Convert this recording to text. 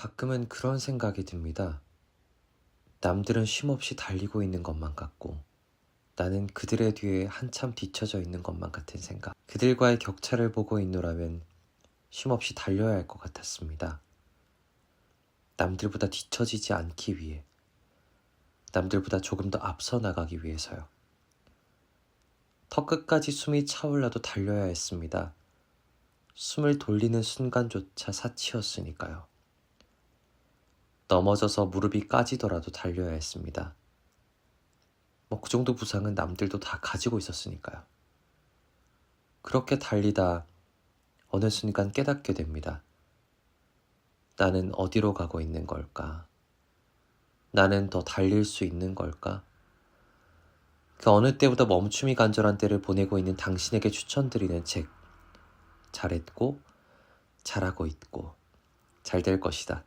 가끔은 그런 생각이 듭니다. 남들은 쉼없이 달리고 있는 것만 같고 나는 그들의 뒤에 한참 뒤처져 있는 것만 같은 생각. 그들과의 격차를 보고 있노라면 쉼없이 달려야 할 것 같았습니다. 남들보다 뒤처지지 않기 위해, 남들보다 조금 더 앞서 나가기 위해서요. 턱 끝까지 숨이 차올라도 달려야 했습니다. 숨을 돌리는 순간조차 사치였으니까요. 넘어져서 무릎이 까지더라도 달려야 했습니다. 뭐 그 정도 부상은 남들도 다 가지고 있었으니까요. 그렇게 달리다 어느 순간 깨닫게 됩니다. 나는 어디로 가고 있는 걸까? 나는 더 달릴 수 있는 걸까? 그 어느 때보다 멈춤이 간절한 때를 보내고 있는 당신에게 추천드리는 책. 잘했고, 잘하고 있고, 잘 될 것이다.